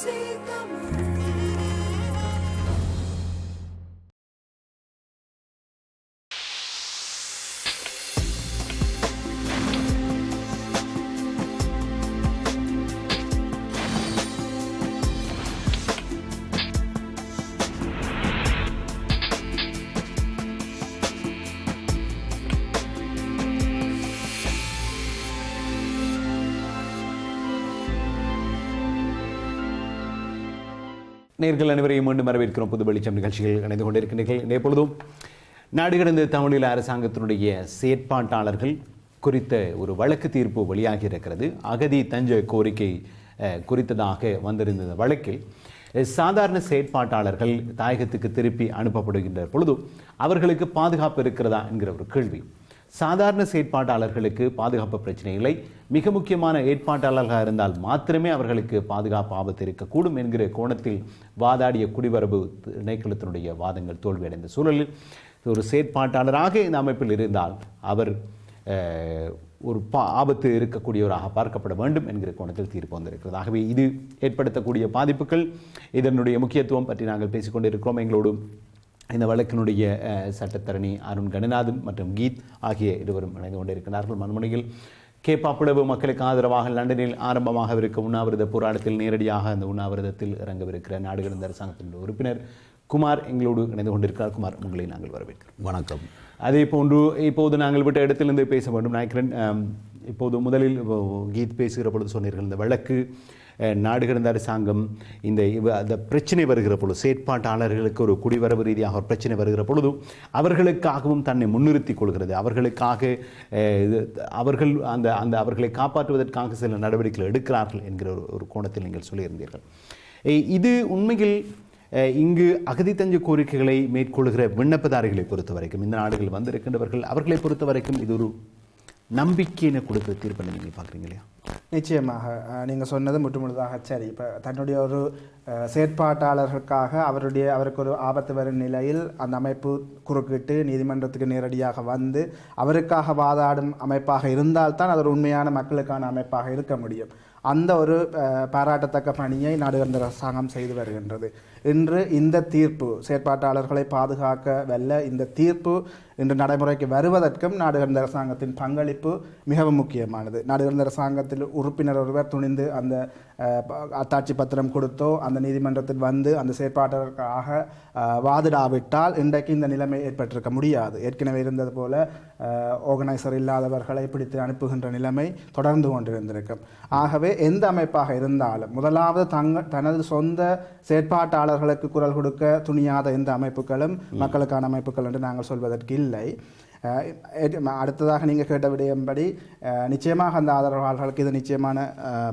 see the moon. நேர்கள் அனைவரையும் மீண்டும் வரவேற்கிறோம். புது வெளிச்சம் நிகழ்ச்சிகள் இணைந்து கொண்டிருக்கிறீர்கள் இன்றைய பொழுதும் நாடு கடந்த தமிழீழ அரசாங்கத்தினுடைய செயற்பாட்டாளர்கள் குறித்த ஒரு வழக்கு தீர்ப்பு வெளியாகி இருக்கிறது அகதி தஞ்ச கோரிக்கை அஹ், குறித்ததாக வந்திருந்த வழக்கில் சாதாரண செயற்பாட்டாளர்கள் தாயகத்துக்கு திருப்பி அனுப்பப்படுகின்ற பொழுது அவர்களுக்கு பாதுகாப்பு இருக்கிறதா என்கிற ஒரு கேள்வி. சாதாரண செயற்பாட்டாளர்களுக்கு பாதுகாப்பு பிரச்சனை இல்லை. மிக முக்கியமான ஏற்பாட்டாளர்களாக இருந்தால் மாத்திரமே அவர்களுக்கு பாதுகாப்பு ஆபத்து இருக்கக்கூடும் என்கிற கோணத்தில் வாதாடிய குடிவரவு திணைக்களத்தினுடைய வாதங்கள் தோல்வியடைந்த சூழலில் ஒரு செயற்பாட்டாளராக இந்த அமைப்பில் இருந்தால் அவர் ஒரு பா ஆபத்து இருக்கக்கூடியவராக பார்க்கப்பட வேண்டும் என்கிற கோணத்தில் தீர்ப்பு வந்திருக்கிறது. ஆகவே இது ஏற்படுத்தக்கூடிய பாதிப்புகள். இதனுடைய முக்கியத்துவம் பற்றி நாங்கள் பேசிக்கொண்டிருக்கிறோம். எங்களோடு இந்த வழக்கினுடைய சட்டத்தரணி அருண் கணநாதன் மற்றும் கீத் ஆகிய இருவரும் இணைந்து கொண்டிருக்கிறார்கள். மண்முனையில் கேப்பாப்புலவு மக்களுக்கு ஆதரவாக லண்டனில் ஆரம்பமாகவிருக்கும் உண்ணாவிரத போராட்டத்தில் நேரடியாக அந்த உண்ணாவிரதத்தில் இறங்கவிருக்கிற நாடு கடந்த அரசாங்கத்தினுடைய உறுப்பினர் குமார் எங்களோடு இணைந்து கொண்டிருக்கிறார். குமார் உங்களை நாங்கள் வரவேற்கிறோம். வணக்கம். அதே போன்று இப்போது நாங்கள் விட்ட இடத்திலிருந்து பேச வேண்டும். நினைக்கிறேன் ஆம், இப்போது முதலில் கீத் பேசுகிற பொழுது சொன்னீர்கள். இந்த வழக்கு அஹ், அரசாங்கம் இந்த இவ- அந்த பிரச்சனை வருகிற பொழுது செயற்பாட்டாளர்களுக்கு ஒரு குடிவரவு ரீதியாக ஒரு பிரச்சனை வருகிற பொழுது அவர்களுக்காகவும் தன்னை முன்னிறுத்திக் கொள்கிறது. அவர்களுக்காக இது- அவர்கள் அந்த அந்த அவர்களை காப்பாற்றுவதற்காக சில நடவடிக்கைகள் எடுக்கிறார்கள் என்கிற ஒரு ஒரு கோணத்தில் நீங்கள் சொல்லியிருந்தீர்கள். இது உண்மையில் இங்கு அகதி தஞ்ச கோரிக்கைகளை மேற்கொள்கிற விண்ணப்பதாரிகளை பொறுத்த வரைக்கும் இந்த நாடுகள் வந்திருக்கின்றவர்கள் அவர்களை பொறுத்த வரைக்கும் இது ஒரு நம்பிக்கைன்னு கொடுக்குற தீர்ப்பு நீங்கள் பார்க்குறீங்க இல்லையா? நிச்சயமாக. நீங்கள் சொன்னது முற்றுமுழுதாக சரி. இப்போ தன்னுடைய ஒரு செயற்பாட்டாளர்களுக்காக அவருடைய அவருக்கு ஒரு ஆபத்து வரும் நிலையில் அந்த அமைப்பு குறுக்கிட்டு நீதிமன்றத்துக்கு நேரடியாக வந்து அவருக்காக வாதாடும் அமைப்பாக இருந்தால்தான் அது ஒரு உண்மையான மக்களுக்கான அமைப்பாக இருக்க முடியும். அந்த ஒரு பாராட்டத்தக்க பணியை நாடுகந்த அரசாங்கம் செய்து வருகின்றது. இன்று இந்த தீர்ப்பு செயற்பாட்டாளர்களை பாதுகாக்க வல்ல இந்த தீர்ப்பு இன்று நடைமுறைக்கு வருவதற்கும் நாடுகந்த அரசாங்கத்தின் பங்களிப்பு மிகவும் முக்கியமானது. நாடுகந்த அரசாங்கத்தில் உறுப்பினர் ஒருவர் துணிந்து அந்த அத்தாட்சி பத்திரம் கொடுத்தோ அந்த நீதிமன்றத்தில் வந்து அந்த செயற்பாட்டிற்காக வாதிடாவிட்டால் இன்றைக்கு இந்த நிலைமை ஏற்பட்டிருக்க முடியாது. ஏற்கனவே இருந்தது போல ஆர்கனைசர் இல்லாதவர்களை பிடித்து அனுப்புகின்ற நிலைமை தொடர்ந்து கொண்டிருந்திருக்கும். ஆகவே எந்த அமைப்பாக இருந்தாலும் முதலாவது தங்க தனது சொந்த செயற்பாட்டாளர்களுக்கு குரல் கொடுக்க துணியாத எந்த அமைப்புகளும் மக்களுக்கான அமைப்புகள் என்று நாங்கள் சொல்வதற்கு இல்லை. அஹ் ஏற்று- ம- அடுத்ததாக நீங்கள் கேட்ட விடயம்படி நிச்சயமாக அந்த ஆதரவாளர்களுக்கு இது நிச்சயமான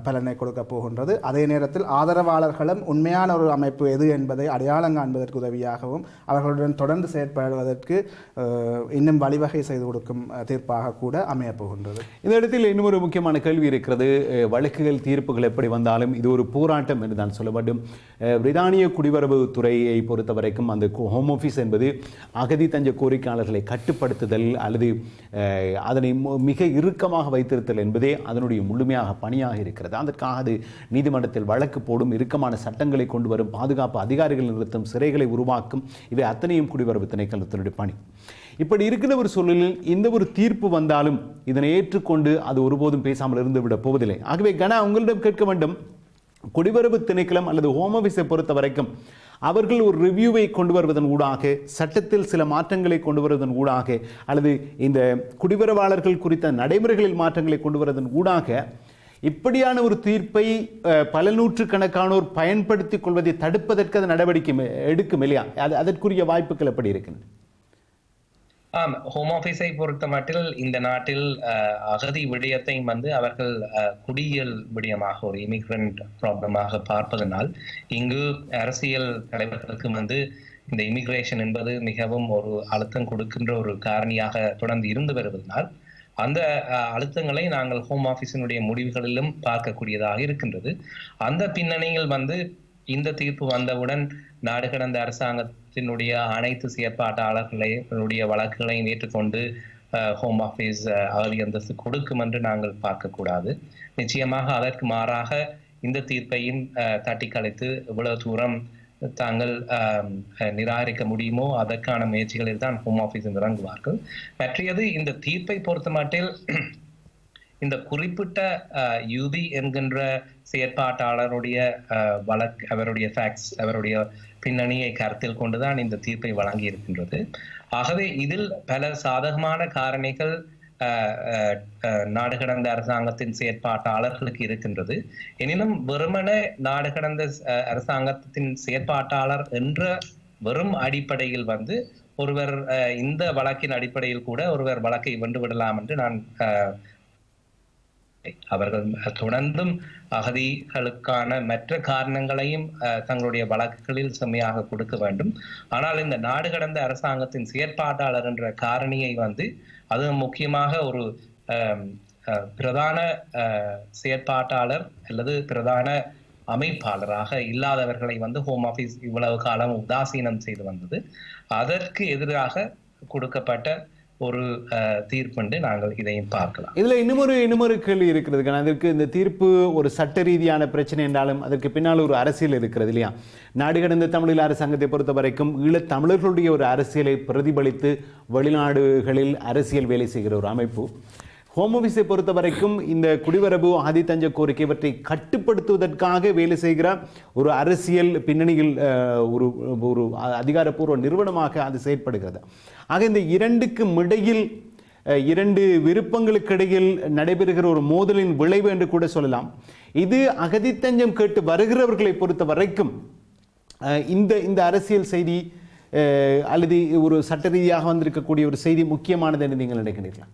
பலனை கொடுக்க போகின்றது அதே நேரத்தில் ஆதரவாளர்களும் உண்மையான ஒரு அமைப்பு எது என்பதை அடையாளம் காண்பதற்கு உதவியாகவும் அவர்களுடன் தொடர்ந்து செயற்படுவதற்கு இன்னும் வழிவகை செய்து கொடுக்கும் தீர்ப்பாக கூட அமையப் போகின்றது இந்த இடத்தில் இன்னும் ஒரு முக்கியமான கேள்வி இருக்கிறது வழக்குகள் தீர்ப்புகள் எப்படி வந்தாலும் இது ஒரு போராட்டம் என்று தான் சொல்ல வேண்டும் பிரித்தானிய குடிவரவு துறையை பொறுத்த வரைக்கும் அந்த ஹோம் ஆஃபீஸ் என்பது அகதி தஞ்ச கோரிக்கையாளர்களை கட்டுப்படுத்துதல் அல்லது அதனை மு- மிக இறுக்கமாக வைத்திருத்தல் என்பதே அதனுடைய முழுமையாக பணியாக இருக்கிறது. அதற்காக அது நீதிமன்றத்தில் வழக்கு போடும் இறுக்கமான சட்டங்களை கொண்டு வரும் பாதுகாப்பு அதிகாரிகள் நிறுத்தும் சிறைகளை உருவாக்கும். இவை அத்தனையும் குடிவரவு திணைக்களத்தினுடைய பணி. இப்படி இருக்கிற ஒரு சூழலில் இந்த ஒரு தீர்ப்பு வந்தாலும் இதனை ஏற்றுக்கொண்டு அது ஒருபோதும் பேசாமல் இருந்து விட போவதில்லை. ஆகவே கனா உங்களிடம் கேட்க வேண்டும். குடிவரவு திணைக்களம் அல்லது ஹோம் ஆஃபீஸை பொறுத்த வரைக்கும் அவர்கள் ஒரு ரிவ்யூவை கொண்டு வருவதன் ஊடாக சட்டத்தில் சில மாற்றங்களை கொண்டு வருவதன் ஊடாக அல்லது இந்த குடிவரவாளர்கள் குறித்த நடைமுறைகளில் மாற்றங்களை கொண்டு வருவதன் ஊடாக இப்படியான ஒரு தீர்ப்பை பல நூற்றுக்கணக்கானோர் பயன்படுத்திக் கொள்வதை தடுப்பதற்கு அது நடவடிக்கை எடுக்கும் இல்லையா? அது அதற்குரிய வாய்ப்புகள் எப்படி இருக்கின்றன? ஆம் ஹோம் ஆபீஸை பொறுத்த மட்டில் இந்த நாட்டில் அஹ், அகதி விடயத்தையும் வந்து அவர்கள் அஹ், குடியியல் விடயமாக ஒரு இமிகிரண்ட் ப்ராப்ளமாக பார்ப்பதனால் இங்கு அரசியல் தலைவர்களுக்கு வந்து இந்த இமிகிரேஷன் என்பது மிகவும் ஒரு அழுத்தம் கொடுக்கின்ற ஒரு காரணியாக தொடர்ந்து இருந்து வருவதனால் அந்த அழுத்தங்களை நாங்கள் ஹோம் ஆஃபீஸினுடைய முடிவுகளிலும் பார்க்கக்கூடியதாக இருக்கின்றது. அந்த பின்னணியில் வந்து இந்த தீர்ப்பு வந்தவுடன் நாடு கடந்த அரசாங்கத்தினுடைய அனைத்து செயற்பாட்டாளர்களுடைய வழக்குகளையும் ஏற்றுக்கொண்டு ஹோம் ஆஃபீஸ் அகதி அந்தஸ்து கொடுக்கும் என்று நாங்கள் பார்க்கக்கூடாது. நிச்சயமாக அதற்கு மாறாக இந்த தீர்ப்பையும் தட்டி கழித்து இவ்வளவு தூரம் தாங்கள் நிராகரிக்க முடியுமோ அதற்கான முயற்சிகளில் தான் ஹோம் ஆஃபீஸ் இறங்குவார்கள். மற்றையது இந்த தீர்ப்பை பொறுத்த மட்டில் இந்த குறிப்பிட்ட யூபி என்கின்ற செயற்பாட்டாளருடைய அஹ், வழக்கு அவருடைய ஃபேக்ஸ் அவருடைய பின்னணியை கருத்தில் கொண்டுதான் இந்த தீர்ப்பை வழங்கி இருக்கின்றது ஆகவே இதில் பல சாதகமான காரணிகள் அஹ், அஹ், அஹ், நாடு கடந்த அரசாங்கத்தின் செயற்பாட்டாளர்களுக்கு இருக்கின்றது. எனினும் வெறுமனே நாடு கடந்த அஹ், அரசாங்கத்தின் செயற்பாட்டாளர் என்ற வெறும் அடிப்படையில் வந்து ஒருவர் அஹ், இந்த வழக்கின் அடிப்படையில் கூட ஒருவர் வழக்கை வென்று விடலாம் என்று நான் அஹ், அவர்கள் தொடர்ந்தும் அகதிகளுக்கான மற்ற காரணங்களையும் தங்களுடைய வழக்குகளில் செம்மையாக கொடுக்க வேண்டும். ஆனால் இந்த நாடு கடந்த அரசாங்கத்தின் செயற்பாட்டாளர் என்ற காரணியை வந்து அது முக்கியமாக ஒரு பிரதான செயற்பாட்டாளர் அல்லது பிரதான அமைப்பாளராக இல்லாதவர்களை வந்து ஹோம் ஆஃபீஸ் இவ்வளவு காலம் உதாசீனம் செய்து வந்தது. அதற்கு எதிராக கொடுக்கப்பட்ட ஒரு தீர்ப்புண்டு நாங்கள் இதையும் பார்க்கலாம். இதுல இன்னமொரு இன்னமொரு கேள்வி இருக்கிறது அதற்கு இந்த தீர்ப்பு ஒரு சட்ட ரீதியான பிரச்சனை என்றாலும் அதற்கு பின்னால் ஒரு அரசியல் இருக்கிறது இல்லையா? நாடு கடந்த தமிழீழ அரசாங்கத்தை பொறுத்த வரைக்கும் ஈழத் தமிழர்களுடைய ஒரு அரசியலை பிரதிபலித்து வெளிநாடுகளில் அரசியல் வேலை செய்கிற ஒரு அமைப்பு. ஹோம் ஆஃபீஸை பொறுத்த வரைக்கும் இந்த குடிவரவு ஆதித்தஞ்ச கோரிக்கை இவற்றை கட்டுப்படுத்துவதற்காக வேலை செய்கிற ஒரு அரசியல் பின்னணியில் அஹ், ஒரு ஒரு அதிகாரப்பூர்வ நிறுவனமாக அது செயற்படுகிறது. ஆக இந்த இரண்டுக்கும் இடையில் இரண்டு விருப்பங்களுக்கு இடையில் நடைபெறுகிற ஒரு மோதலின் விளைவு என்று கூட சொல்லலாம். இது அகதித்தஞ்சம் கேட்டு வருகிறவர்களை பொறுத்த வரைக்கும் இந்த இந்த அரசியல் செய்தி அல்லது ஒரு சட்ட ரீதியாக வந்திருக்கக்கூடிய ஒரு செய்தி முக்கியமானது என்று நீங்கள் நினைக்கிறீர்களா?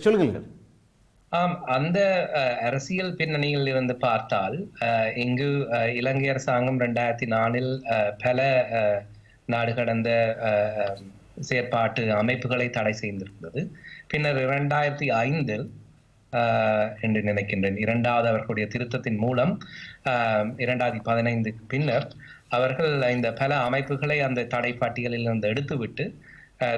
சொல்லுங்கள். ஆம் அந்த அரசியல் பின்னணியில் இருந்து பார்த்தால் அஹ், இங்கு அஹ், இலங்கை அரசாங்கம் ரெண்டாயிரத்தி நாலில் அஹ், பல அஹ், நாடு கடந்த அஹ், செயற்பாட்டு அமைப்புகளை தடை செய்திருந்தது. பின்னர் இரண்டாயிரத்தி ஐந்தில் ஆஹ், என்று நினைக்கின்றேன் இரண்டாவது அவர்களுடைய திருத்தத்தின் மூலம் ஆஹ், இரண்டாயிரத்தி பதினைந்துக்கு பின்னர் அவர்கள் இந்த பல அமைப்புகளை அந்த தடை பட்டியலில் இருந்து எடுத்துவிட்டு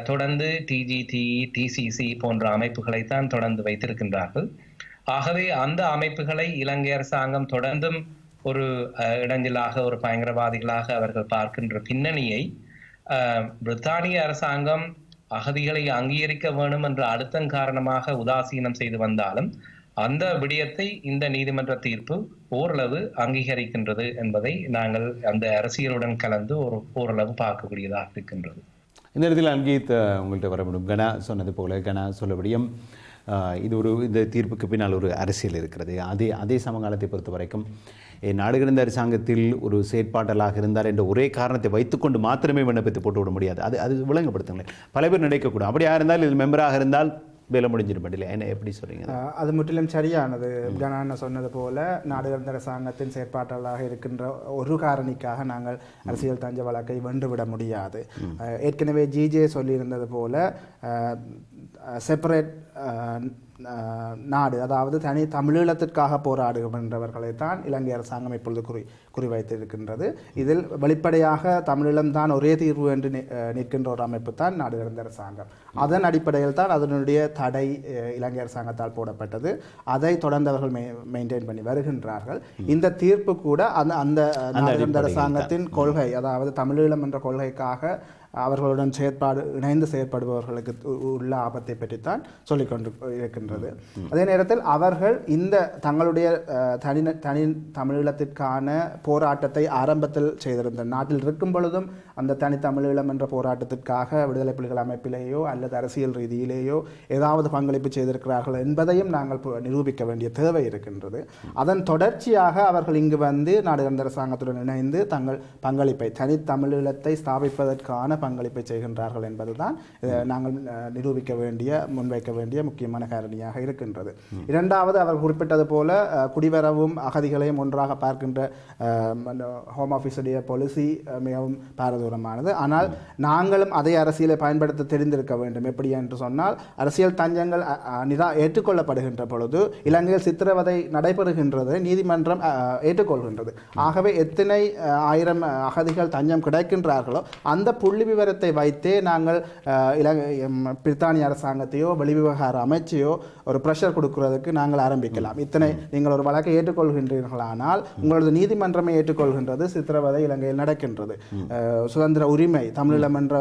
தொடர்ந்து டிஜிடி டிசிசி போன்ற அமைப்புகளை தான் தொடர்ந்து வைத்திருக்கின்றார்கள். ஆகவே அந்த அமைப்புகளை இலங்கை அரசாங்கம் தொடர்ந்தும் ஒரு இடைஞ்சலாக ஒரு பயங்கரவாதிகளாக அவர்கள் பார்க்கின்ற பின்னணியை பிரித்தானிய அரசாங்கம் அகதிகளை அங்கீகரிக்க வேண்டும் என்ற அழுத்தம் காரணமாக உதாசீனம் செய்து வந்தாலும் அந்த விடயத்தை இந்த நீதிமன்ற தீர்ப்பு ஓரளவு அங்கீகரிக்கின்றது என்பதை நாங்கள் அந்த அரசியலுடன் கலந்து ஒரு ஓரளவு பார்க்கக்கூடியதாக இருக்கின்றது. இந்த இடத்தில் அங்கீத் உங்கள்கிட்ட வர முடியும் கனா சொன்னது போல கனா சொல்லபடியும் முடியும் இது ஒரு இந்த தீர்ப்புக்கு பின்னால் ஒரு அரசியல் இருக்கிறது. அதே அதே சமகாலத்தை பொறுத்த வரைக்கும் நாடுகிழந்த அரசாங்கத்தில் ஒரு செயற்பாட்டலாக இருந்தார் என்ற ஒரே காரணத்தை வைத்துக்கொண்டு மாத்திரமே விண்ணப்பத்தை போட்டு விட முடியாது. அது அது விளங்கப்படுத்துங்களேன். பல பேர் நினைக்கக்கூடும். அப்படியா இருந்தால் இது மெம்பராக இருந்தால் வேலை முடிஞ்சிடும் இல்லை என்ன எப்படி சொல்றீங்க? அது முற்றிலும் சரியானது. கனான சொன்னது போல நாடுகந்த அரசாங்கத்தின் செயற்பாட்டாளராக இருக்கின்ற ஒரு காரணிக்காக நாங்கள் அரசியல் தஞ்ச வழக்கை வென்றுவிட முடியாது. ஏற்கனவே ஜிஜே சொல்லியிருந்தது போல செப்பரேட் நாடு அதாவது தனி தமிழீழத்திற்காக போராடுகின்றவர்களை தான் இலங்கை அரசாங்கம் இப்பொழுது குறி குறிவைத்திருக்கின்றது. இதில் வெளிப்படையாக தமிழீழம் தான் ஒரே தீர்வு என்று நிற்கின்ற ஒரு அமைப்பு தான் நாடு கடந்த அரசாங்கம். அதன் அடிப்படையில் தான் அதனுடைய தடை இலங்கை அரசாங்கத்தால் போடப்பட்டது. அதை தொடர்ந்து அவர்கள் மெயின்டைன் பண்ணி வருகின்றார்கள். இந்த தீர்ப்பு கூட அந்த அந்த நாடு கடந்த அரசாங்கத்தின் கொள்கை அதாவது தமிழீழம் என்ற கொள்கைக்காக அவர்களுடன் செயற்பாடு இணைந்து செயற்படுபவர்களுக்கு உள்ள ஆபத்தை பற்றித்தான் சொல்லிக் கொண்டு இருக்கின்றது. அதே நேரத்தில் அவர்கள் இந்த தங்களுடைய அஹ், தனி தனி தமிழீழத்திற்கான போராட்டத்தை ஆரம்பத்தில் செய்திருந்த நாட்டில் இருக்கும் பொழுதும் அந்த தனித்தமிழீழம் என்ற போராட்டத்திற்காக விடுதலை புலிகள் அமைப்பிலேயோ அல்லது அரசியல் ரீதியிலேயோ ஏதாவது பங்களிப்பு செய்திருக்கிறார்கள் என்பதையும் நாங்கள் பு- நிரூபிக்க வேண்டிய தேவை இருக்கின்றது. அதன் தொடர்ச்சியாக அவர்கள் இங்கு வந்து நாடுகந்த அரசாங்கத்துடன் இணைந்து தங்கள் பங்களிப்பை தனித்தமிழீழத்தை ஸ்தாபிப்பதற்கான பங்களிப்பை செய்கின்றார்கள் என்பதுதான் நாங்கள் நிரூபிக்க வேண்டிய முன்வைக்க வேண்டிய முக்கியமான காரணியாக இருக்கின்றது. இரண்டாவது அவர் குறிப்பிட்டது போல குடிவரவும் அகதிகளையும் ஒன்றாக பார்க்கின்ற ஹோம் ஆஃபீஸுடைய பாலிசி மிகவும் பாரதூர் தூரமானது ஆனால் நாங்களும் அதை அரசியலை பயன்படுத்த தெரிந்திருக்க வேண்டும். எப்படி என்று சொன்னால் அரசியல் தஞ்சங்கள் நிதா ஏற்றுக்கொள்ளப்படுகின்ற பொழுது இலங்கையில் சித்திரவதை நடைபெறுகின்றது நீதிமன்றம் ஏற்றுக்கொள்கின்றது. ஆகவே எத்தனை ஆயிரம் அகதிகள் தஞ்சம் கிடைக்கின்றார்களோ அந்த புள்ளி விவரத்தை வைத்தே நாங்கள் இலங்கை பிரித்தானிய அரசாங்கத்தையோ வெளிவிவகார அமைச்சையோ ஒரு ப்ரெஷர் கொடுக்கிறதுக்கு நாங்கள் ஆரம்பிக்கலாம். இத்தனை நீங்கள் ஒரு வழக்கை ஏற்றுக்கொள்கின்றீர்களானால் உங்களது நீதிமன்றமே ஏற்றுக்கொள்கின்றது சித்திரவதை இலங்கையில் நடக்கின்றது. சுதந்திர உரிமை தமிழீழம் என்ற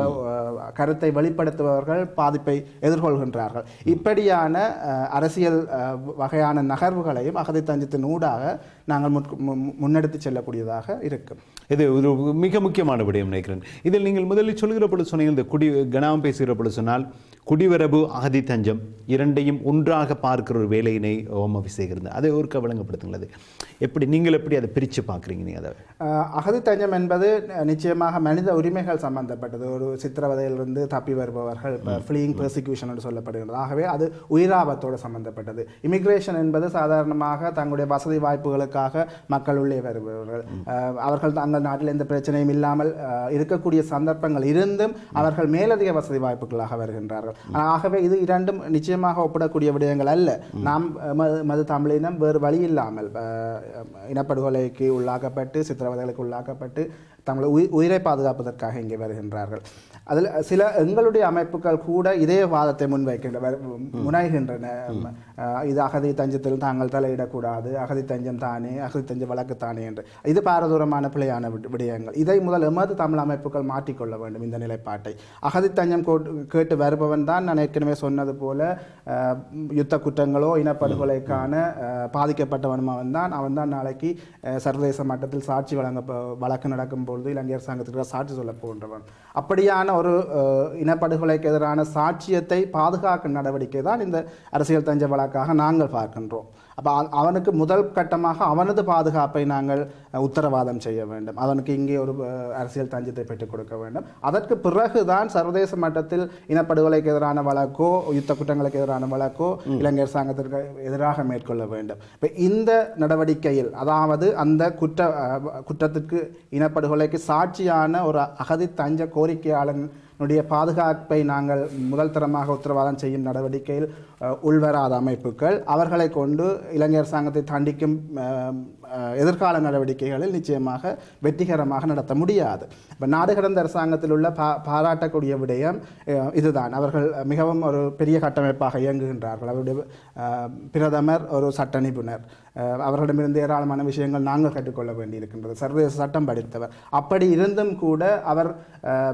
கருத்தை வெளிப்படுத்துபவர்கள் பாதிப்பை எதிர்கொள்கின்றார்கள். இப்படியான அரசியல் வகையான நகர்வுகளையும் அகதி தஞ்சத்தின் ஊடாக நாங்கள் முன்னெடுத்து செல்லக்கூடியதாக இருக்கும். இது ஒரு மிக முக்கியமான விடயம் நினைக்கிறேன். இதில் நீங்கள் முதலில் சொல்கிற பொழுது சொன்னீங்க இந்த குடி கணாம் பேசுகிற பொழுது சொன்னால் குடிவரவு அகதி தஞ்சம் இரண்டையும் ஒன்றாக பார்க்கிற ஒரு வேலையினை ஆஃபீஸ் செய்கிறது அதை ஒரு விளங்கப்படுத்துங்களது. எப்படி நீங்கள் எப்படி அதை பிரித்து பார்க்குறீங்க நீங்கள் அதை? அகதி தஞ்சம் என்பது நிச்சயமாக மனித உரிமைகள் சம்பந்தப்பட்டது. ஒரு சித்திரவதையிலிருந்து தப்பி வருபவர்கள் ஃப்ளீயிங் பெர்சிக்யூஷன் என்று சொல்லப்படுகிறது. ஆகவே அது உயிராபத்தோடு சம்பந்தப்பட்டது. இமிகிரேஷன் என்பது சாதாரணமாக தங்களுடைய வசதி வாய்ப்புகளுக்காக மக்கள் உள்ளே வருபவர்கள். அவர்கள் தங்கள் நாட்டில் எந்த பிரச்சனையும் இல்லாமல் இருக்கக்கூடிய சந்தர்ப்பங்கள் இருந்தும் அவர்கள் மேலதிக வசதி வாய்ப்புகளாக வருகின்றார்கள். ஆகவே இது இரண்டும் நிச்சயமாக ஒப்பிடக்கூடிய விடயங்கள் அல்ல. நாம் மது- மது தமிழினம் வேறு வழி இல்லாமல் இனப்படுகொலைக்கு உள்ளாக்கப்பட்டு சித்திரவதைகளுக்கு உள்ளாக்கப்பட்டு தங்களை உயி உயிரை பாதுகாப்பதற்காக இங்கே வருகின்றார்கள். அதில் சில எங்களுடைய அமைப்புகள் கூட இதே வாதத்தை முன்வைக்கின்ற முனைகின்றன. இது அகதி தஞ்சத்தில் தாங்கள் தலையிடக்கூடாது அகதி தஞ்சம் தானே அகதி தஞ்ச வழக்கு தானே என்று. இது பாரதூரமான பிழையான விடயங்கள். இதை முதல் எமது தமிழ் அமைப்புகள் மாற்றிக்கொள்ள வேண்டும் இந்த நிலைப்பாட்டை. அகதி தஞ்சம் கோட்- கேட்டு வருபவன் தான் நான் ஏற்கனவே சொன்னது போல யுத்த குற்றங்களோ இனப்படுகொலைக்கான பாதிக்கப்பட்டவன் பாதிக்கப்பட்டவன் தான். அவன் தான் நாளைக்கு சர்வதேச மட்டத்தில் சாட்சி வழங்க வழக்கு நடக்கும் பொழுது இலங்கை அரசாங்கத்திற்கு சாட்சி சொல்ல போன்றவன். அப்படியான ஒரு இனப்படுகொலைக்கு எதிரான சாட்சியத்தை பாதுகாக்கும் நடவடிக்கை தான் இந்த அரசியல் தஞ்ச வழக்கு வழக்காக நாங்கள் பார்க்கின்றோம். அப்போ அவனுக்கு முதல் கட்டமாக அவனது பாதுகாப்பை நாங்கள் உத்தரவாதம் செய்ய வேண்டும். அவனுக்கு இங்கே ஒரு அரசியல் தஞ்சத்தை பெற்றுக் கொடுக்க வேண்டும். அதற்கு பிறகுதான் சர்வதேச மட்டத்தில் இனப்படுகொலைக்கு எதிரான வழக்கோ யுத்த குற்றங்களுக்கு எதிரான வழக்கோ இலங்கை அரசாங்கத்திற்கு எதிராக மேற்கொள்ள வேண்டும். இப்போ இந்த நடவடிக்கையில் அதாவது அந்த குற்ற குற்றத்திற்கு இனப்படுகொலைக்கு சாட்சியான ஒரு அகதி தஞ்ச கோரிக்கையாளனுடைய பாதுகாப்பை நாங்கள் முதல் தரமாக உத்தரவாதம் செய்யும் நடவடிக்கையில் உள்வராத அமைப்புகள் அவர்களை கொண்டு இலங்கை அரசாங்கத்தை தண்டிக்கும் எதிர்கால நடவடிக்கைகளில் நிச்சயமாக வெற்றிகரமாக நடத்த முடியாது. இப்போ நாடு கடந்த அரசாங்கத்தில் உள்ள பா பாராட்டக்கூடிய விடயம் இதுதான். அவர்கள் மிகவும் ஒரு பெரிய கட்டமைப்பாக இயங்குகின்றார்கள். அவருடைய பிரதமர் ஒரு சட்ட நிபுணர். அவர்களிடமிருந்து ஏராளமான விஷயங்கள் நாங்கள் கற்றுக்கொள்ள வேண்டியிருக்கின்றது. சர்வதேச சட்டம் படித்தவர். அப்படி இருந்தும் கூட அவர்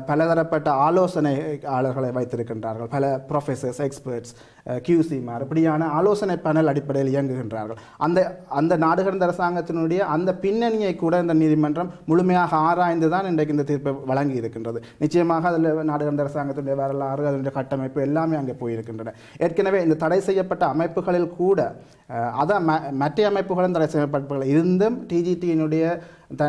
பலதரப்பட்ட ஆலோசனையாளர்களை வைத்திருக்கின்றார்கள். பல ப்ரொஃபஸர்ஸ் எக்ஸ்பர்ட்ஸ் கியூசிமார் இப்படியான ஆலோசனை பேனல் அடிப்படையில் இயங்குகின்றார்கள். அந்த அந்த நாடு கடந்த அரசாங்கத்தினுடைய அந்த பின்னணியை கூட இந்த நீதிமன்றம் முழுமையாக ஆராய்ந்து தான் இன்றைக்கு இந்த தீர்ப்பை வழங்கி இருக்கின்றது. நிச்சயமாக அதில் நாடு கடந்த அரசாங்கத்தினுடைய வரலாறு அதனுடைய கட்டமைப்பு எல்லாமே அங்கே போயிருக்கின்றன. ஏற்கனவே இந்த தடை செய்யப்பட்ட அமைப்புகளில் கூட அதான் ம- மற்ற அமைப்புகளும் தடை செய்யப்பட்ட இருந்தும் டிஜிடியினுடைய த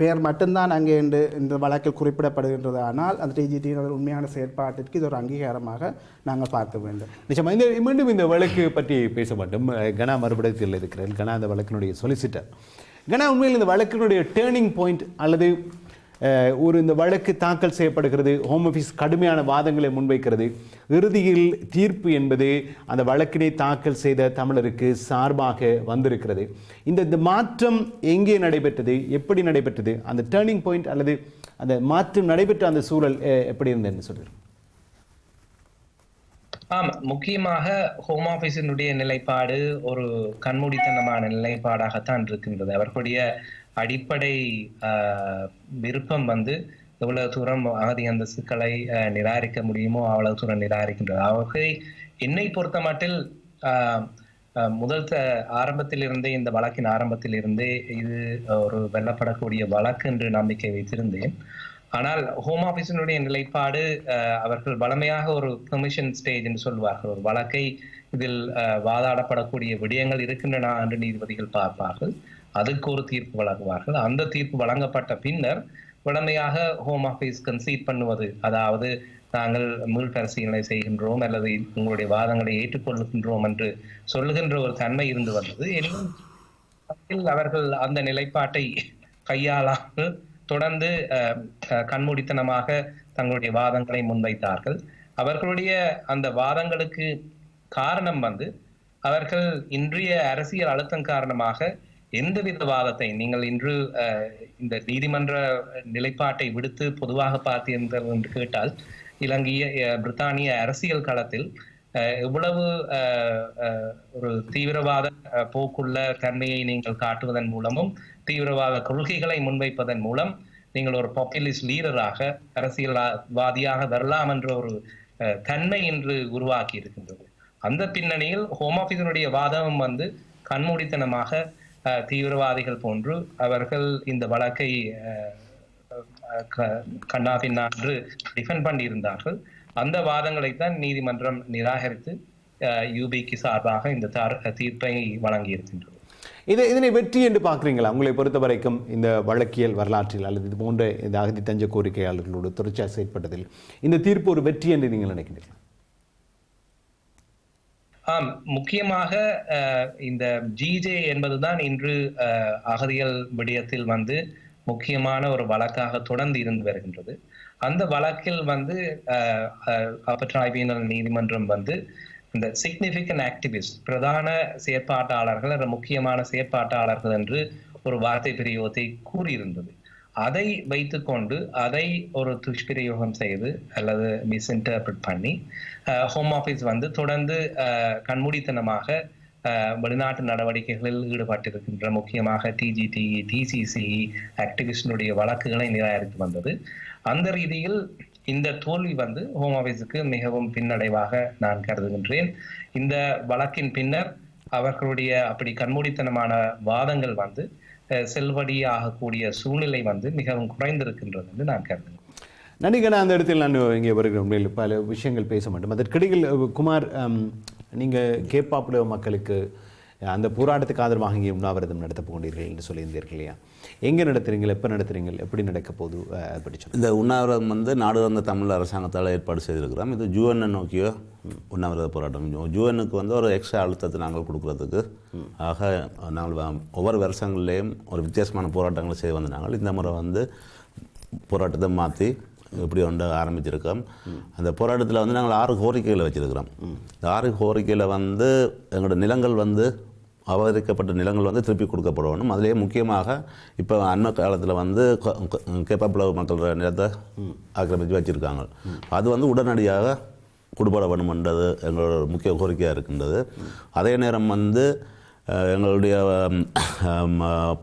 பெயர் மட்டும்தான் அங்கே என்று இந்த வழக்கில் குறிப்பிடப்படுகின்றது. ஆனால் அந்த டிஜிடியினுடைய உண்மையான செயற்பாட்டிற்கு இது ஒரு அங்கீகாரமாக நாங்கள் பார்க்க வேண்டும். நிச்சயமாக இந்த மீண்டும் இந்த வழக்கு பற்றி பேச மாட்டோம் கனா மறுபடத்தில் இருக்கிறார். கனா அந்த வழக்கினுடைய சொலிசிட்டர் கனா உண்மையில் இந்த வழக்கினுடைய டேர்னிங் பாயிண்ட் அல்லது ஒரு இந்த வழக்கு தாக்கல் செய்யப்படுகிறது ஹோம் ஆஃபீஸ் கடுமையான வாதங்களை முன்வைக்கிறது. இறுதியில் தீர்ப்பு என்பது அந்த வழக்கினை தாக்கல் செய்த தமிழருக்கு சார்பாக வந்திருக்கிறது. இந்த இந்த மாற்றம் எங்கே நடைபெற்றது எப்படி நடைபெற்றது அந்த டேர்னிங் பாயிண்ட் அல்லது அந்த மாற்றம் நடைபெற்ற அந்த சூழல் எப்படி இருந்ததுன்னு சொல்லுங்கள். ஆமா முக்கியமாக ஹோம் ஆபீஸினுடைய நிலைப்பாடு ஒரு கண்மூடித்தனமான நிலைப்பாடாகத்தான் இருக்கின்றது. அவர்களுடைய அடிப்படை ஆஹ், விருப்பம் வந்து எவ்வளவு தூரம் அகதி அந்த சிக்கலை நிராகரிக்க முடியுமோ அவ்வளவு தூரம் நிராகரிக்கின்றது. ஆகவே என்னை பொறுத்த மட்டில் ஆஹ், முதல் ஆரம்பத்திலிருந்தே இந்த வழக்கின் ஆரம்பத்திலிருந்தே இது ஒரு வெல்லப்படக்கூடிய வழக்கு என்று நம்பிக்கை வைத்திருந்தேன். ஆனால் ஹோம் ஆஃபீஸினுடைய நிலைப்பாடு அஹ், அவர்கள் வளமையாக ஒரு பெர்மிஷன் ஸ்டேஜ் என்று சொல்வார்கள். ஒரு வழக்கை இதில் அஹ், வாதாடப்படக்கூடிய விடயங்கள் இருக்கின்றன என்று நீதிபதிகள் பார்ப்பார்கள். அதுக்கு ஒரு தீர்ப்பு வழங்குவார்கள். அந்த தீர்ப்பு வழங்கப்பட்ட பின்னர் உடனடியாக ஹோம் ஆஃபீஸ் கன்சீட் பண்ணுவது அதாவது நாங்கள் மீள் பரிசீலனை செய்கின்றோம் அல்லது உங்களுடைய வாதங்களை ஏற்றுக்கொள்கின்றோம் என்று சொல்லுகின்ற ஒரு தன்மை இருந்து வந்தது. எனினும் அவர்கள் அந்த நிலைப்பாட்டை கையாளாமல் தொடர்ந்து அஹ், கண்மூடித்தனமாக தங்களுடைய வாதங்களை முன்வைத்தார்கள். அவர்களுடைய அந்த வாதங்களுக்கு காரணம் வந்து அவர்கள் இன்றைய அரசியல் அழுத்தம் காரணமாக எந்தவித வாதத்தை நீங்கள் இன்று இந்த நீதிமன்ற நிலைப்பாட்டை விடுத்து பொதுவாக பார்த்தீர்கள் என்று கேட்டால் இலங்கைய பிரித்தானிய அரசியல் களத்தில் எவ்வளவு ஒரு தீவிரவாத போக்குள்ள தன்மையை நீங்கள் காட்டுவதன் மூலமும் தீவிரவாத கொள்கைகளை முன்வைப்பதன் மூலம் நீங்கள் ஒரு பாப்புலிஸ்ட் லீடராக அரசியல்வாதியாக வரலாம் என்ற ஒரு தன்மை இன்று உருவாக்கி இருக்கின்றது. அந்த பின்னணியில் ஹோம் ஆஃபீஸினுடைய வாதமும் வந்து கண்மூடித்தனமாக தீவிரவாதிகள் போன்று அவர்கள் இந்த வழக்கை அஹ், அன்று டிஃபெண்ட் பண்ணியிருந்தார்கள். அந்த அந்த வாதங்களைத்தான் நீதிமன்றம் நிராகரித்து யூபிக்கு சார்பாக இந்த தீர்ப்பை வழங்கியிருக்கின்றது. இதை இதனை வெற்றி என்று பார்க்குறீங்களா? உங்களை பொறுத்த வரைக்கும் இந்த வழக்கியல் வரலாற்றில் அல்லது இது போன்ற இந்த அகதி தஞ்ச கோரிக்கையாளர்களோடு தொடர்ச்சியாக செயற்பட்டதில் இந்த தீர்ப்பு ஒரு வெற்றி என்று நீங்கள் நினைக்கிறீர்கள்? ஆம் முக்கியமாக இந்த ஜிஜே என்பதுதான் இன்று அகதிகள் விடயத்தில் வந்து முக்கியமான ஒரு வழக்காக தொடர்ந்து இருந்து வருகின்றது. அந்த வழக்கில் வந்து அப்பர் ட்ரைபியூனல் நீதிமன்றம் வந்து இந்த சிக்னிஃபிகண்ட் ஆக்டிவிஸ்ட் பிரதான செயற்பாட்டாளர்கள் முக்கியமான செயற்பாட்டாளர்கள் என்று ஒரு வார்த்தை பிரயோகத்தை கூறியிருந்தது. அதை வைத்துக்கொண்டு அதை ஒரு துஷ்பிரயோகம் செய்து அல்லது மிஸ்இன்டர்பிரட் பண்ணி ஹோம் ஆஃபீஸ் வந்து தொடர்ந்து கண்மூடித்தனமாக வெளிநாட்டு நடவடிக்கைகளில் ஈடுபட்டிருக்கின்ற முக்கியமாக டிஜிடிஇ டிசிசிஇ ஆக்டிவிஸ்டினுடைய வழக்குகளை நிராகரித்து வந்தது. அந்த ரீதியில் இந்த தோல்வி வந்து ஹோம் ஆஃபீஸுக்கு மிகவும் பின்னடைவாக நான் கருதுகின்றேன். இந்த வழக்கின் பின்னர் அவர்களுடைய அப்படி கண்மூடித்தனமான வாதங்கள் வந்து செல்வடியாகக்கூடிய சூழ்நிலை வந்து மிகவும் குறைந்திருக்கின்றது என்று நான் கருதுகிறேன். நடிகனா அந்த இடத்தில் நான் இங்கே வருகிற உண்மையில் பல விஷயங்கள் பேச மாட்டோம். அதற்கிடையில் குமார் நீங்கள் கேப்பாப்புல மக்களுக்கு அந்த போராட்டத்துக்கு ஆதரவாக இங்கே உண்ணாவிரதம் நடத்தப் போகிறீர்கள் என்று சொல்லியிருந்தீர்கள் இல்லையா? எங்கே நடத்துகிறீங்கள் எப்போ நடத்துறீங்க எப்படி நடக்க போது அஹ், இந்த உண்ணாவிரதம் வந்து நாடு வந்த தமிழ் அரசாங்கத்தால் ஏற்பாடு செய்திருக்கிறோம். இது ஜூஎன்னை நோக்கியோ உண்ணாவிரத போராட்டம். ஜூஎனுக்கு வந்து ஒரு எக்ஸ்ட்ரா அழுத்தத்தை நாங்கள் கொடுக்குறதுக்கு ஆக நாங்கள் ஒவ்வொரு வருஷங்கள்லேயும் ஒரு வித்தியாசமான போராட்டங்களை செய்து வந்த நாங்கள். இந்த முறை வந்து போராட்டத்தை மாற்றி இப்படி ஒன்று ஆரம்பிச்சிருக்கோம். அந்த போராட்டத்தில் வந்து நாங்கள் ஆறு கோரிக்கைகளை வச்சிருக்கிறோம். இந்த ஆறு கோரிக்கையில் வந்து எங்களோட நிலங்கள் வந்து அபகரிக்கப்பட்ட நிலங்கள் வந்து திருப்பி கொடுக்கப்படணும் அதிலேயே முக்கியமாக இப்போ அண்மை காலத்தில் வந்து கேப்பாப்புலவு மக்கள் நிலத்தை ஆக்கிரமித்து வச்சுருக்காங்க. அது வந்து உடனடியாக கொடுபட வேணுமென்றது எங்களோட முக்கிய கோரிக்கையாக இருக்கின்றது. அதே நேரம் வந்து எங்களுடைய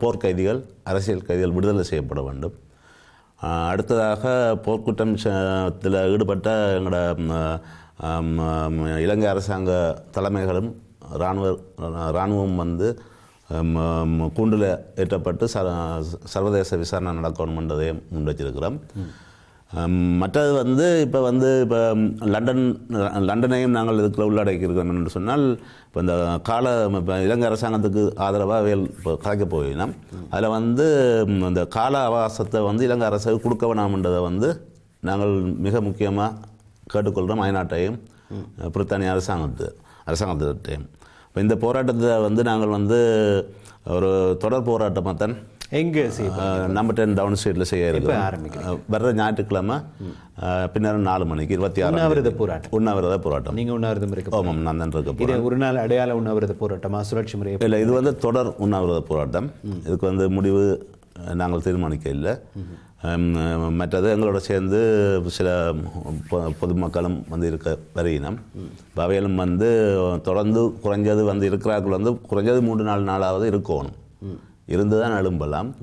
போர்க்கைதிகள் அரசியல் கைதிகள் விடுதலை செய்யப்பட வேண்டும். அடுத்ததாக போர்க்குற்றம் ஈடுபட்ட எங்களோட இலங்கை அரசாங்க தலைமைகளும் இராணுவ இராணுவம் வந்து கூண்டில் ஏற்றப்பட்டு ச சர்வதேச விசாரணை நடக்கணுமென்றதையும் முன் வச்சிருக்கிறோம் மற்றது வந்து இப்போ வந்து இப்போ லண்டன் லண்டனையும் நாங்கள் இதுக்குள்ள உள்ளடக்கியிருக்கிறோம் என்று சொன்னால் இப்போ இந்த கால இப்போ இலங்கை அரசாங்கத்துக்கு ஆதரவாக வேல் இப்போ கலைக்க போயினோம் அதில் வந்து அந்த இந்த கால அவகாசத்தை வந்து இலங்கை அரசுக்கு கொடுக்க வேணாம்ன்றதை வந்து நாங்கள் மிக முக்கியமாக கேட்டுக்கொள்கிறோம் அயநாட்டையும் பிரித்தானிய அரசாங்கத்து அரசாங்கத்தையும் இப்போ இந்த போராட்டத்தை வந்து நாங்கள் வந்து ஒரு தொடர் போராட்டமாக தான் எங்கே நம்பர் டென் டவுன் ஸ்ட்ரீட்டில் செய்ய? அஹ் வர்ற ஞாயிற்றுக்கிழமை பின்னர் நாலு மணிக்கு இருபத்தி ஆறு உண்ணாவிரத போராட்டம். உண்ணாவிரத போராட்டம். நீங்கள் உண்ணாவிரதம் இருக்க ஆமாம் நான் தான் இருக்க இது ஒரு நாள் அடையாள உண்ணாவிரத போராட்டமா சுழற்சி முறை இல்லை இது வந்து தொடர் உண்ணாவிரத போராட்டம். இதுக்கு வந்து முடிவு நாங்கள் தீர்மானிக்க இல்லை. மற்றது எங்களோட சேர்ந்து சில பொ- பொதுமக்களும் வந்து இருக்க வருகினோம் இப்ப வந்து தொடர்ந்து குறைஞ்சது வந்து இருக்கிறார்கள் வந்து குறைஞ்சது மூன்று நாலு நாளாவது இருக்கணும். இருந்து தான் எழும்பலாம்.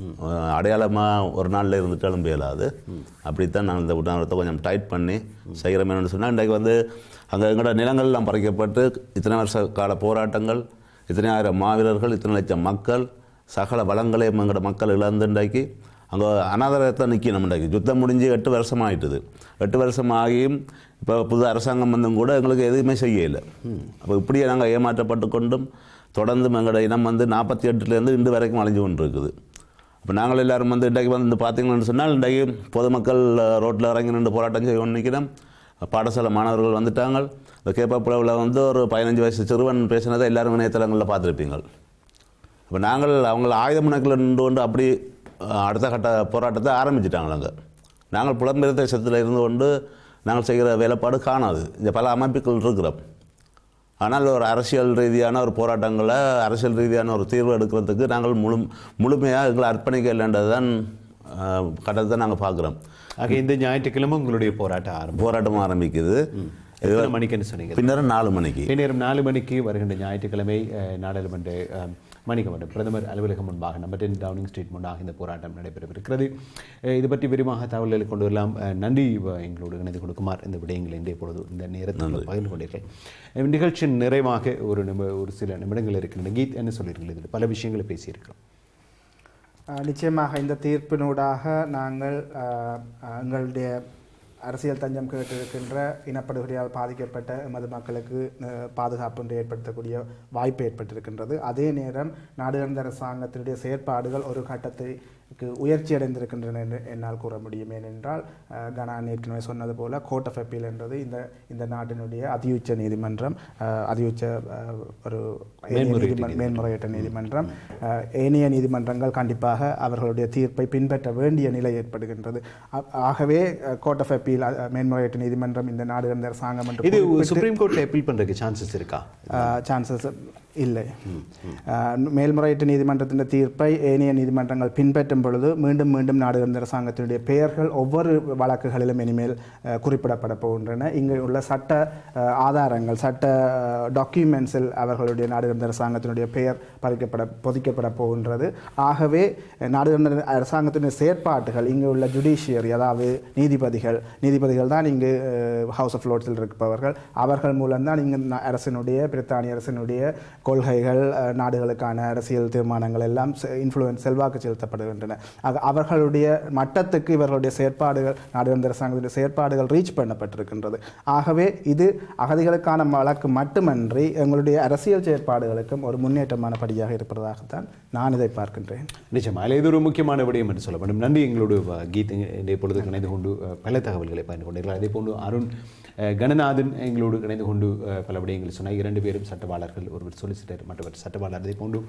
அடையாளமாக ஒரு நாளில் இருந்துட்டு எழும்ப இயலாது. அப்படித்தான் நாங்கள் இந்த உண்ணாவிரத்தை கொஞ்சம் டைட் பண்ணி செய்கிறோம் சொன்னால் இன்றைக்கு வந்து அங்கே எங்களோட நிலங்கள்லாம் பறிக்கப்பட்டு இத்தனை வருஷ கால போராட்டங்கள் இத்தனை ஆயிரம் மாவீரர்கள் இத்தனை லட்சம் மக்கள் சகல வளங்களையும் எங்களோட மக்கள் இழந்துண்டாக்கி அங்கே அனாதரத்தை நிற்கணும் இன்றைக்கு யுத்தம் முடிஞ்சு எட்டு வருஷம் ஆயிட்டுது எட்டு வருஷம் ஆகியும் இப்போ புது அரசாங்கம் வந்தும் கூட எங்களுக்கு எதுவுமே செய்யலை. அப்போ இப்படியே நாங்கள் ஏமாற்றப்பட்டு கொண்டும் தொடர்ந்து எங்களோட இனம் வந்து நாற்பத்தி எட்டுலேருந்து இன்று வரைக்கும் அழிஞ்சு கொண்டு இருக்குது அப்போ நாங்கள் எல்லாரும் வந்து இன்றைக்கு வந்து இந்த பார்த்தீங்கன்னு சொன்னால் இன்றைக்கு பொதுமக்கள் ரோட்டில் இறங்கி நின்று போராட்டம் செய்ய நிற்கிறோம் பாடசாலை மாணவர்கள் வந்துட்டாங்க. இந்த கேப்பாப்புலவில் வந்து ஒரு பதினஞ்சு வயசு சிறுவன் பேசினதை எல்லாரும் இணையதளங்களில் பார்த்துருப்பீங்க. அப்போ நாங்கள் அவங்கள ஆயுத முனைக்கில் நின்று கொண்டு அப்படி அடுத்த கட்ட போராட்டத்தை ஆரம்பிச்சிட்டாங்க அங்கே. நாங்கள் புலம்பெயர் தேசத்தில் இருந்து கொண்டு நாங்கள் செய்கிற வேலைப்பாடு காணாது. இந்த பல அமைப்புகள் இருக்கிறோம். ஆனால் ஒரு அரசியல் ரீதியான ஒரு போராட்டங்களை அரசியல் ரீதியான ஒரு தீர்வு எடுக்கிறதுக்கு நாங்கள் முழு முழுமையாக எங்களை அர்ப்பணிக்க இல்லைன்றது தான் கட்டத்தை நாங்கள் பார்க்குறோம். ஆக இந்த ஞாயிற்றுக்கிழமை உங்களுடைய போராட்டம் ஆரம்பம் போராட்டம் ஆரம்பிக்குது. மணிக்குன்னு சொன்னீங்க? பின்னர் நாலு மணிக்கு. நேரம் நாலு மணிக்கு வருகின்ற ஞாயிற்றுக்கிழமை நாடாளுமன்ற அஹ், மணிக்கமன்றம் பிரதமர் அலுவலகம் முன்பாக நம்பர் டென் டவுனிங் ஸ்ட்ரீட் முன்பாக இந்த போராட்டம் நடைபெறவிருக்கிறது. இது பற்றி விரிவாக தகவல்களை கொண்டு வரலாம். நன்றி. எங்களோடு இணைந்து கொடுக்குமார் இந்த விடயங்களை இன்றைய பொழுது. இந்த நேரத்தில் பகிர்ந்து கொண்டீர்கள். நிகழ்ச்சியின் நிறைவாக ஒரு நிமி ஒரு சில நிமிடங்கள் இருக்கின்றன. கீத் என்ன சொல்லியிருக்கீர்கள் இதில் பல விஷயங்களை பேசியிருக்கிறோம். நிச்சயமாக இந்த தீர்ப்பினூடாக நாங்கள் எங்களுடைய அரசியல் தஞ்சம் கேட்டிருக்கின்ற இனப்படுகொலையால் பாதிக்கப்பட்ட எமது மக்களுக்கு பாதுகாப்பு என்று ஏற்படுத்தக்கூடிய வாய்ப்பு ஏற்பட்டிருக்கின்றது. அதே நேரம் நாடுகந்த அரசாங்கத்தினுடைய செயற்பாடுகள் ஒரு கட்டத்தை உயர்ச்சி அடைந்திருக்கின்றன என்று என்னால் கூற முடியும். ஏனென்றால் கனான் ஏற்கனவே சொன்னது போல கோர்ட் ஆஃப் அப்பீல் என்றது இந்த இந்த நாட்டினுடைய அதியுச்ச நீதிமன்றம் அதியுச்ச ஒரு மேன்முறையீட்டு நீதிமன்ற- மேன்முறையீட்டு நீதிமன்றம். ஏனைய நீதிமன்றங்கள் கண்டிப்பாக அவர்களுடைய தீர்ப்பை பின்பற்ற வேண்டிய நிலை ஏற்படுகின்றது. ஆகவே கோர்ட் ஆஃப் அப்பீல் மேன்முறையீட்டு நீதிமன்றம் இந்த நாடு அரசாங்கம் இது சுப்ரீம் கோர்ட் அப்பீல் பண்ணுறதுக்கு சான்சஸ் இருக்கா? சான்சஸ் இல்லை. மேல்முறையீட்டு நீதிமன்றத்தின் தீர்ப்பை ஏனைய நீதிமன்றங்கள் பின்பற்றும் பொழுது மீண்டும் மீண்டும் நாடு அரசாங்கத்தினுடைய பெயர்கள் ஒவ்வொரு வழக்குகளிலும் இனிமேல் குறிப்பிடப்பட போகின்றன. இங்கு உள்ள சட்ட ஆதாரங்கள் சட்ட டாக்குமெண்ட்ஸில் அவர்களுடைய நாடு அரசாங்கத்தினுடைய பெயர் பதிக்கப்பட பொதிக்கப்பட போகின்றது. ஆகவே அஹ், நாடு அரசாங்கத்தினுடைய செயற்பாடுகள் இங்கு உள்ள ஜுடிஷியரி அதாவது நீதிபதிகள் நீதிபதிகள் தான் இங்கு ஹவுஸ் ஆஃப் லோட்ஸில் இருப்பவர்கள். அவர்கள் மூலம்தான் இங்கு ந- அரசினுடைய பிரித்தானிய அரசினுடைய கொள்கைகள் நாடுகளுக்கான அரசியல் தீர்மானங்கள் எல்லாம் இன்ஃப்ளூயன்ஸ் செல்வாக்கு செலுத்தப்படுகின்றன. ஆக அவர்களுடைய மட்டத்துக்கு இவர்களுடைய செயற்பாடுகள் நாடுகள் அரசாங்கத்துடைய செயற்பாடுகள் ரீச் பண்ணப்பட்டிருக்கின்றது. ஆகவே இது அகதிகளுக்கான வழக்கு மட்டுமன்றி எங்களுடைய அரசியல் செயற்பாடுகளுக்கும் ஒரு முன்னேற்றமான படியாக இருப்பதாகத்தான் நான் இதை பார்க்கின்றேன். நிச்சயமாக இது ஒரு முக்கியமான விடயம் என்று சொல்ல வேண்டும். நன்றி எங்களுடைய கீதை பொழுது இணைந்து கொண்டு பல தகவல்களை பகிர்ந்து கொண்டீர்கள். அதே போன்று அருண் கணநாதன் எங்களோடு இணைந்து கொண்டு பல விடயங்கள் சொன்னார். இரண்டு பேரும் சட்டவாளர்கள் ஒருவர் சொலிசிட்டர் மற்றவர் சட்டவாளர். அதே போன்று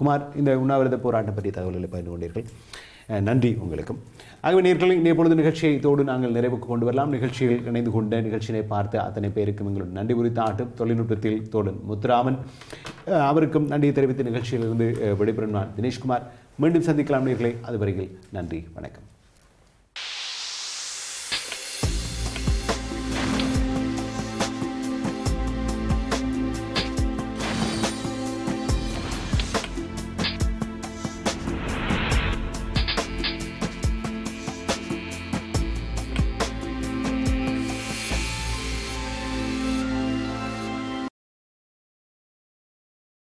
குமார் இந்த உண்ணாவிரத போராட்டம் பற்றிய தகவல்களை பகிர்ந்து கொண்டீர்கள். நன்றி உங்களுக்கும். ஆகவே நேர்களை இன்றைய பொழுது நிகழ்ச்சியை இதோடு நாங்கள் நிறைவுக்கு கொண்டு வரலாம். நிகழ்ச்சியில் இணைந்து கொண்ட நிகழ்ச்சியினை பார்த்த அத்தனை பேருக்கும் எங்களுடைய நன்றி குறித்த ஆட்டும் தொழில்நுட்பத்தில் தோழன் முத்துராமன். அவருக்கும் நன்றியை தெரிவித்த நிகழ்ச்சியிலிருந்து விடைபெறும் நான் தினேஷ்குமார். மீண்டும் சந்திக்கலாம் நேர்களை. அதுவரையில் நன்றி வணக்கம்.